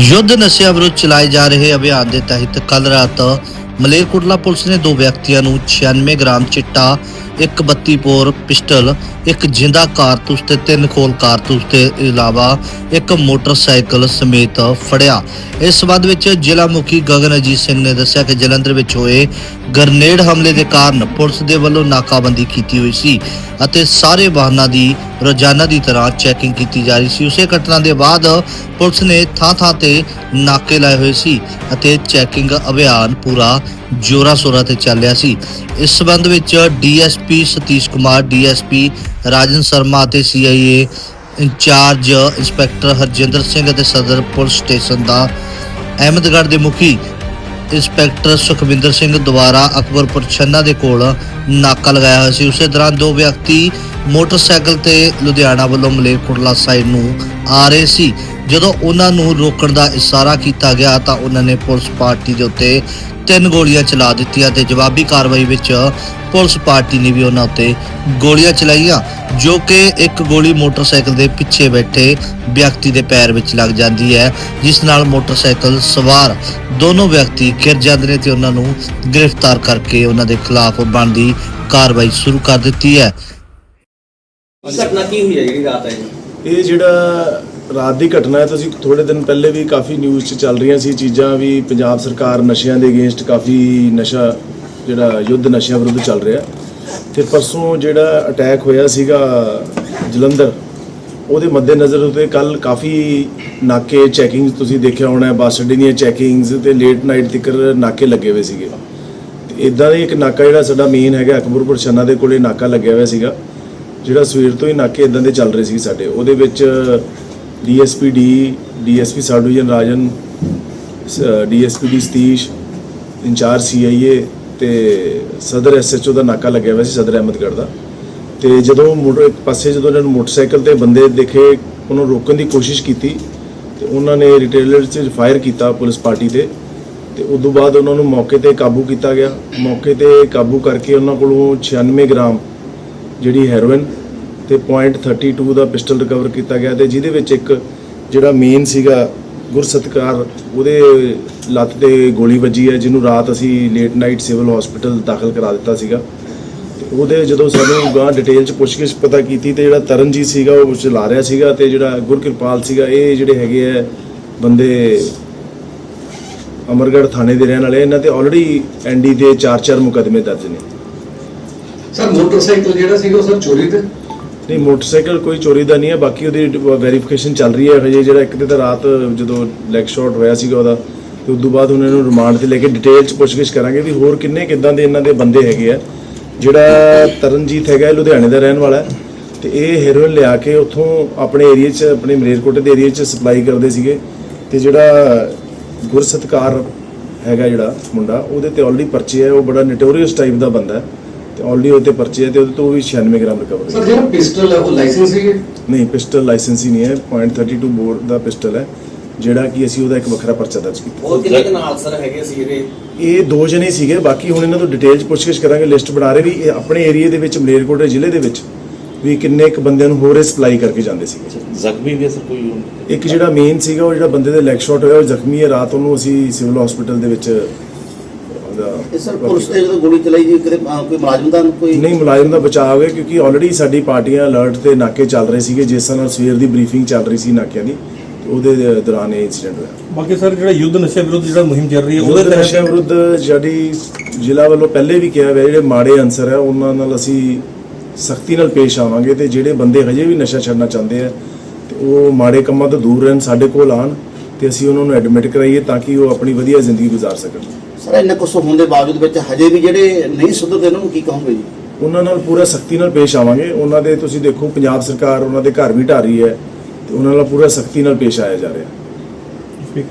ਯੁੱਧ ਨਸ਼ਿਆਂ ਵਿਰੁੱਧ ਚਲਾਏ ਜਾ ਰਹੇ ਅਭਿਆਨ ਦੇ ਤਹਿਤ ਕੱਲ ਰਾਤ ਮਲੇਰਕੋਟਲਾ ਪੁਲਿਸ ਨੇ ਦੋ ਵਿਅਕਤੀਆਂ ਨੂੰ 96 ਗ੍ਰਾਮ ਚਿੱਟਾ, ਇੱਕ 32 ਬੋਰ ਪਿਸਟਲ, ਇੱਕ ਜਿੰਦਾ ਕਾਰਤੂਸ ਤੇ ਤਿੰਨ ਖੋਲ ਕਾਰਤੂਸ ਦੇ ਇਲਾਵਾ ਇੱਕ ਮੋਟਰਸਾਈਕਲ ਸਮੇਤ ਫੜਿਆ। ਇਸ ਸਬੰਧ ਵਿੱਚ ਜ਼ਿਲ੍ਹਾ ਮੁਖੀ ਗਗਨ ਅਜੀਤ ਸਿੰਘ ਨੇ ਦੱਸਿਆ ਕਿ ਜਲੰਧਰ ਵਿੱਚ ਹੋਏ ਗਰਨੇਡ ਹਮਲੇ ਦੇ ਕਾਰਨ ਪੁਲਿਸ ਦੇ ਵੱਲੋਂ ਨਾਕਾਬੰਦੀ ਕੀਤੀ ਹੋਈ ਸੀ ਅਤੇ ਸਾਰੇ ਵਾਹਨਾਂ ਦੀ ਰੋਜ਼ਾਨਾ ਦੀ ਤਰ੍ਹਾਂ ਚੈਕਿੰਗ ਕੀਤੀ ਜਾ ਰਹੀ ਸੀ। ਉਸੇ ਘਟਨਾ ਦੇ ਬਾਅਦ ਪੁਲਿਸ ਨੇ ਥਾਂ-ਥਾਂ ਤੇ ਨਾਕੇ ਲਾਏ ਹੋਏ ਸੀ ਅਤੇ ਚੈਕਿੰਗ ਅਭਿਆਨ ਪੂਰਾ ਜੋਰਾਂ ਸ਼ੋਰਾਂ ਤੇ ਚੱਲ ਰਿਹਾ ਸੀ। ਇਸ ਸਬੰਧ ਵਿੱਚ ਡੀਐਸਪੀ ਸਤੀਸ਼ ਕੁਮਾਰ, ਡੀਐਸਪੀ ਰਾਜਨ ਸ਼ਰਮਾ ਅਤੇ CIA in-charge inspector Harjinder Singh ਅਤੇ ਸਦਰ ਪੁਲਿਸ ਸਟੇਸ਼ਨ ਦਾ ਅਹਿਮਦਗੜ੍ਹ ਦੇ ਮੁਖੀ ਇੰਸਪੈਕਟਰ ਸੁਖਵਿੰਦਰ ਸਿੰਘ ਦੁਆਰਾ ਅਕਬਰਪੁਰ ਛੰਨਾ ਦੇ ਕੋਲ ਨਾਕਾ ਲਗਾਇਆ ਹੋਇਆ ਸੀ। ਉਸੇ ਦੌਰਾਨ ਦੋ ਵਿਅਕਤੀ ਮੋਟਰਸਾਈਕਲ ਤੇ ਲੁਧਿਆਣਾ ਵੱਲੋਂ ਮਲੇਰਕੋਟਲਾ ਸਾਈਡ ਨੂੰ ਆ ਰਹੇ ਸੀ। ਜਦੋਂ ਉਹਨਾਂ ਨੂੰ ਰੋਕਣ ਦਾ ਇਸ਼ਾਰਾ ਕੀਤਾ ਗਿਆ ਤਾਂ ਉਹਨਾਂ ਨੇ ਪੁਲਿਸ ਪਾਰਟੀ ਦੇ ਉੱਤੇ ਤਿੰਨ ਗੋਲੀਆਂ ਚਲਾ ਦਿੱਤੀਆਂ ਤੇ ਜਵਾਬੀ ਕਾਰਵਾਈ ਵਿੱਚ ਪੁਲਿਸ ਪਾਰਟੀ ਨੇ ਵੀ ਉਹਨਾਂ ਉੱਤੇ ਗੋਲੀਆਂ ਚਲਾਈਆਂ, ਜੋ ਕਿ ਇੱਕ ਗੋਲੀ ਮੋਟਰਸਾਈਕਲ ਦੇ ਪਿੱਛੇ ਬੈਠੇ ਵਿਅਕਤੀ ਦੇ ਪੈਰ ਵਿੱਚ ਲੱਗ ਜਾਂਦੀ ਹੈ, ਜਿਸ ਨਾਲ ਮੋਟਰਸਾਈਕਲ ਸਵਾਰ ਦੋਨੋਂ ਵਿਅਕਤੀ ਗਿਰ ਜਾਂਦੇ ਨੇ ਤੇ ਉਹਨਾਂ ਨੂੰ ਗ੍ਰਿਫਤਾਰ ਕਰਕੇ ਉਹਨਾਂ ਦੇ ਖਿਲਾਫ ਬਣਦੀ ਕਾਰਵਾਈ ਸ਼ੁਰੂ ਕਰ ਦਿੱਤੀ ਹੈ। ਘਟਨਾ ਕੀ ਹੋਈ ਹੈ ਜਿਹੜੀ ਰਾਤ ਹੈ ਇਹ ਜਿਹੜਾ ਰਾਤ ਦੀ ਘਟਨਾ ਹੈ, ਤੁਸੀਂ ਥੋੜੇ ਦਿਨ ਪਹਿਲੇ ਵੀ ਕਾਫੀ ਨਿਊਜ਼ 'ਚ ਚੱਲ ਰਹੀਆਂ ਸੀ ਚੀਜ਼ਾਂ ਵੀ, ਪੰਜਾਬ ਸਰਕਾਰ ਨਸ਼ਿਆਂ ਦੇ ਅਗੇਂਸਟ ਕਾਫੀ ਨਸ਼ਾ ਜਿਹੜਾ ਯੁੱਧ ਨਸ਼ਿਆਂ ਵਿਰੁੱਧ ਚੱਲ ਰਿਹਾ। ਤੇ ਪਰਸੋਂ ਜਿਹੜਾ ਅਟੈਕ ਹੋਇਆ ਸੀਗਾ ਜਲੰਧਰ, ਉਹਦੇ ਮੱਦੇਨਜ਼ਰ ਉਤੇ ਕੱਲ ਕਾਫੀ ਨਾਕੇ ਚੈਕਿੰਗ ਤੁਸੀਂ ਦੇਖਿਆ ਹੋਣਾ, ਬੱਸ ਅੱਡੇ ਦੀਆਂ ਚੈਕਿੰਗਸ ਤੇ ਲੇਟ ਨਾਈਟ ਤੱਕ ਨਾਕੇ ਲੱਗੇ ਹੋਏ ਸੀਗੇ। ਤੇ ਇਦਾਂ ਦੇ ਇੱਕ ਨਾਕਾ ਜਿਹੜਾ ਸਾਡਾ ਮੇਨ ਹੈਗਾ, ਅਕਬਰਪੁਰ ਛੰਨਾ ਦੇ ਕੋਲੇ ਨਾਕਾ ਲੱਗਿਆ ਹੋਇਆ ਸੀਗਾ। ਜਿਹੜਾ ਸਵੇਰ ਤੋਂ ਹੀ ਨਾਕੇ ਇਦਾਂ ਦੇ ਚੱਲ ਰਹੇ ਸੀ ਸਾਡੇ, ਉਹਦੇ ਵਿੱਚ ਡੀਐਸਪੀ ਡੀ ਡੀਐਸਪੀ ਸਾਬ division Rajan DSP D Satish, in-charge CIA ਤੇ ਸਦਰ ਐਸਐਚਓ ਦਾ ਨਾਕਾ ਲੱਗਿਆ ਹੋਇਆ ਸੀ ਸਦਰ ਅਹਿਮਦਗੜ੍ਹ ਦਾ। ਤੇ ਜਦੋਂ ਮੋਟਰ, ਇੱਕ ਪਾਸੇ ਜਦੋਂ ਇਹਨਾਂ ਨੂੰ ਮੋਟਰਸਾਈਕਲ ਤੇ ਬੰਦੇ ਦੇਖੇ, ਉਹਨੂੰ ਰੋਕਣ ਦੀ ਕੋਸ਼ਿਸ਼ ਕੀਤੀ, ਤੇ ਉਹਨਾਂ ਨੇ ਰਿਟੇਲਰ 'ਚ ਫਾਇਰ ਕੀਤਾ ਪੁਲਿਸ ਪਾਰਟੀ ਤੇ ਤੇ ਉਸ ਤੋਂ ਬਾਅਦ ਉਹਨਾਂ ਨੂੰ ਮੌਕੇ ਤੇ ਕਾਬੂ ਕੀਤਾ ਗਿਆ। ਮੌਕੇ ਤੇ ਕਾਬੂ ਕਰਕੇ ਉਹਨਾਂ ਕੋਲੋਂ 96 ਗ੍ਰਾਮ ਜਿਹੜੀ ਹੈਰੋਇਨ ਤੇ .32 ਦਾ ਪਿਸਟਲ ਰਿਕਵਰ ਕੀਤਾ ਗਿਆ ਤੇ ਜਿਹਦੇ ਵਿੱਚ ਇੱਕ ਜਿਹੜਾ ਮੇਨ ਸੀਗਾ ਗੁਰਸਤਕਾਰ, ਉਹਦੇ ਲੱਤ ਤੇ ਗੋਲੀ ਵੱਜੀ ਹੈ, ਜਿਹਨੂੰ ਰਾਤ ਅਸੀਂ ਲੇਟ ਨਾਈਟ ਸਿਵਲ ਹਸਪੀਟਲ ਦਾਖਲ ਕਰਾ ਦਿੱਤਾ ਸੀਗਾ। ਤੇ ਉਹਦੇ ਜਦੋਂ ਸਾਨੂੰ ਗਾਂ ਡਿਟੇਲ ਚ ਪੁੱਛਗਿੱਛ ਪਤਾ ਕੀਤੀ ਤੇ ਜਿਹੜਾ ਤਰਨਜੀਤ ਸੀਗਾ, ਉਹ ਚਲਾ ਰਿਹਾ ਸੀਗਾ ਤੇ ਜਿਹੜਾ ਗੁਰਕਿਰਪਾਲ ਸੀਗਾ, ਇਹ ਜਿਹੜੇ ਹੈਗੇ ਆ ਬੰਦੇ ਅਮਰਗੜ੍ਹ ਥਾਣੇ ਦੇ ਰਹਿਣ ਵਾਲੇ, ਇਹਨਾਂ ਤੇ ਆਲਰੇਡੀ ਐਨਡੀ ਦੇ 4-4 ਮੁਕਦਮੇ ਦਰਜ ਨੇ। ਸਰ, ਮੋਟਰਸਾਈਕਲ ਜਿਹੜਾ ਸੀਗਾ, ਉਹ ਸਰ ਚੋਰੀ ਤੇ? ਨਹੀਂ, ਮੋਟਰਸਾਈਕਲ ਕੋਈ ਚੋਰੀ ਦਾ ਨਹੀਂ ਹੈ, ਬਾਕੀ ਉਹਦੀ ਵੈਰੀਫਿਕੇਸ਼ਨ ਚੱਲ ਰਹੀ ਹੈ ਹਜੇ ਜਿਹੜਾ ਇੱਕ ਤੇ ਤਾਂ ਰਾਤ ਜਦੋਂ ਲੈਗ ਸ਼ਾਟ ਹੋਇਆ ਸੀਗਾ ਉਹਦਾ, ਤੇ ਉਸ ਤੋਂ ਬਾਅਦ ਉਹਨਾਂ ਨੂੰ ਰਿਮਾਂਡ ਤੇ ਲੈ ਕੇ ਡਿਟੇਲ ਚ ਪੁੱਛਗਿੱਛ ਕਰਾਂਗੇ ਵੀ ਹੋਰ ਕਿੰਨੇ, ਕਿੱਦਾਂ ਦੇ ਇਹਨਾਂ ਦੇ ਬੰਦੇ ਹੈਗੇ ਆ। ਜਿਹੜਾ ਤਰਨਜੀਤ ਹੈਗਾ ਲੁਧਿਆਣੇ ਦਾ ਰਹਿਣ ਵਾਲਾ ਹੈ, ਤੇ ਇਹ ਹੈਰੋਇਨ ਲਿਆ ਕੇ ਉੱਥੋਂ ਆਪਣੇ ਏਰੀਆ 'ਚ, ਆਪਣੇ ਮਲੇਰਕੋਟੇ ਦੇ ਏਰੀਆ 'ਚ ਸਪਲਾਈ ਕਰਦੇ ਸੀਗੇ, ਤੇ ਜਿਹੜਾ ਗੁਰਸਤਕਾਰ ਹੈਗਾ ਜਿਹੜਾ ਮੁੰਡਾ, ਉਹਦੇ ਤੇ ਆਲਰੇਡੀ ਪਰਚੇ ਹੈ, ਉਹ ਬੜਾ ਨਟੋਰੀਅਸ ਟਾਈਪ ਦਾ ਬੰਦਾ ਹੈ। ਤੇ ਆਲਰੇਡੀ ਉਹਦੇ ਪਰਚੇ ਹੈ ਤੇ ਉਹਦੇ ਤੋਂ ਵੀ 96 ਗ੍ਰਾਮ ਰਿਕਵਰ ਸਰ ਜਿਹੜਾ ਪਿਸਟਲ ਹੈ ਉਹ ਲਾਇਸੈਂਸ ਸੀ ਨਹੀਂ ਪਿਸਟਲ ਲਾਇਸੈਂਸ ਹੀ ਨਹੀਂ ਹੈ .32 ਬੋਰ ਦਾ ਪਿਸਟਲ ਹੈ ਜਿਹੜਾ ਕਿ ਅਸੀਂ ਉਹਦਾ ਇੱਕ ਵੱਖਰਾ ਪਰਚਾ ਦਰਜ ਕੀਤਾ। ਹੋਰ ਕਿੰਨੇ ਕੁ ਨਾਲ ਸਰ ਹੈਗੇ ਸੀ ਜਿਹੜੇ ਇਹ ਦੋ ਜਣੇ ਸੀਗੇ ਬਾਕੀ ਹੁਣ ਇਹਨਾਂ ਤੋਂ ਡਿਟੇਲ ਚ ਪੁੱਛਗਿੱਛ ਕਰਾਂਗੇ ਲਿਸਟ ਬਣਾ ਰਹੇ ਵੀ ਇਹ ਆਪਣੇ ਏਰੀਆ ਦੇ ਵਿੱਚ ਮਲੇਰਕੋਟੇ ਜ਼ਿਲ੍ਹੇ ਦੇ ਵਿੱਚ ਵੀ ਕਿੰਨੇ ਇੱਕ ਬੰਦਿਆਂ ਨੂੰ ਹੋਰ ਸਪਲਾਈ ਕਰਕੇ ਜਾਂਦੇ ਸੀਗੇ। ਜ਼ਖਮੀ ਵੀ ਹੈ ਸਰ ਕੋਈ ਇੱਕ ਜਿਹੜਾ ਮੇਨ ਸੀਗਾ ਉਹ ਜਿਹੜਾ ਬੰਦੇ ਦੇ ਲੈਗ ਸ਼ਾਟ ਹੋਇਆ ਉਹ ਜ਼ਖਮੀ ਹੈ। ਰਾਤ ਉਹਨੂੰ ਅਸੀਂ ਸਿਵਲ ਹਸਪੀਟਲ ਦੇ ਵਿੱਚ ਉਹਦਾ ਇਹ ਸਰ ਪੁਲਿਸ ਤੇ ਜਦੋਂ ਗੋਲੀ ਚਲਾਈ ਜੀ ਕਿਤੇ ਅਹ, ਕੋਈ ਮੁਲਾਜ਼ਮ ਦਾ ਕੋਈ ਨਹੀਂ ਮੁਲਾਜ਼ਮ ਦਾ ਬਚਾਅ ਹੋ ਗਿਆ ਕਿਉਂਕਿ ਆਲਰੇਡੀ ਸਾਡੀ ਪਾਰਟੀਆਂ ਅਲਰਟ ਤੇ ਨਾਕੇ ਚੱਲ ਰਹੇ ਸੀਗੇ। ਜਿਸ ਨਾਲ ਸਵੇਰ ਦੀ ਬਰੀਫਿੰਗ ਚੱਲ ਰਹੀ ਸੀ ਨਾਕਿਆਂ ਦੀ ਤੇ ਉਹਦੇ ਦੌਰਾਨ ਇਹ ਇਨਸੀਡੈਂਟ ਹੋਇਆ। ਬਾਕੀ ਸਰ ਜਿਹੜਾ ਯੁੱਧ ਨਸ਼ੇ ਵਿਰੁੱਧ ਜਿਹੜਾ ਮੁਹਿੰਮ ਚੱਲ ਰਹੀ ਹੈ ਉਹਦੇ ਉਹਦੇ ਨਸ਼ਿਆਂ ਤਹਿਤ ਵਿਰੁੱਧ ਜਿਹੜੀ ਜ਼ਿਲ੍ਹਾ ਵੱਲੋਂ ਪਹਿਲੇ ਵੀ ਕਿਹਾ ਹੋਇਆ ਜਿਹੜੇ ਮਾੜੇ ਅਨਸਰ ਹੈ ਉਹਨਾਂ ਨਾਲ ਅਸੀਂ ਸਖਤੀ ਨਾਲ ਪੇਸ਼ ਆਵਾਂਗੇ ਤੇ ਜਿਹੜੇ ਬੰਦੇ ਹਜੇ ਵੀ ਨਸ਼ਾ ਛੱਡਣਾ ਚਾਹੁੰਦੇ ਆ ਤੇ ਉਹ ਮਾੜੇ ਕੰਮਾਂ ਤੋਂ ਦੂਰ ਰਹਿਣ ਸਾਡੇ ਕੋਲ ਆਣ ਤੇ ਅਸੀਂ ਉਹਨਾਂ ਨੂੰ ਐਡਮਿਟ ਕਰਾਈਏ ਤਾਂ ਕਿ ਉਹ ਆਪਣੀ ਵਧੀਆ ਜ਼ਿੰਦਗੀ ਗੁਜ਼ਾਰ ਸਕਣ। ਸਰ ਇੰਨਾ ਕੁਛ ਹੋਣ ਦੇ ਬਾਵਜੂਦ ਵਿੱਚ ਹਜੇ ਵੀ ਜਿਹੜੇ ਨਹੀਂ ਸੁਧਰਦੇ ਉਹਨਾਂ ਨੂੰ ਕੀ ਕਹੋਗੇ ਜੀ? ਉਹਨਾਂ ਨਾਲ ਪੂਰਾ ਸਖਤੀ ਨਾਲ ਪੇਸ਼ ਆਵਾਂਗੇ। ਉਹਨਾਂ ਦੇ ਤੁਸੀਂ ਦੇਖੋ ਪੰਜਾਬ ਸਰਕਾਰ ਉਹਨਾਂ ਦੇ ਘਰ ਵੀ ਢਾ ਰਹੀ ਹੈ ਤੇ ਉਹਨਾਂ ਨਾਲ ਪੂਰਾ ਸਖਤੀ ਨਾਲ ਪੇਸ਼ ਆਇਆ ਜਾ ਰਿਹਾ।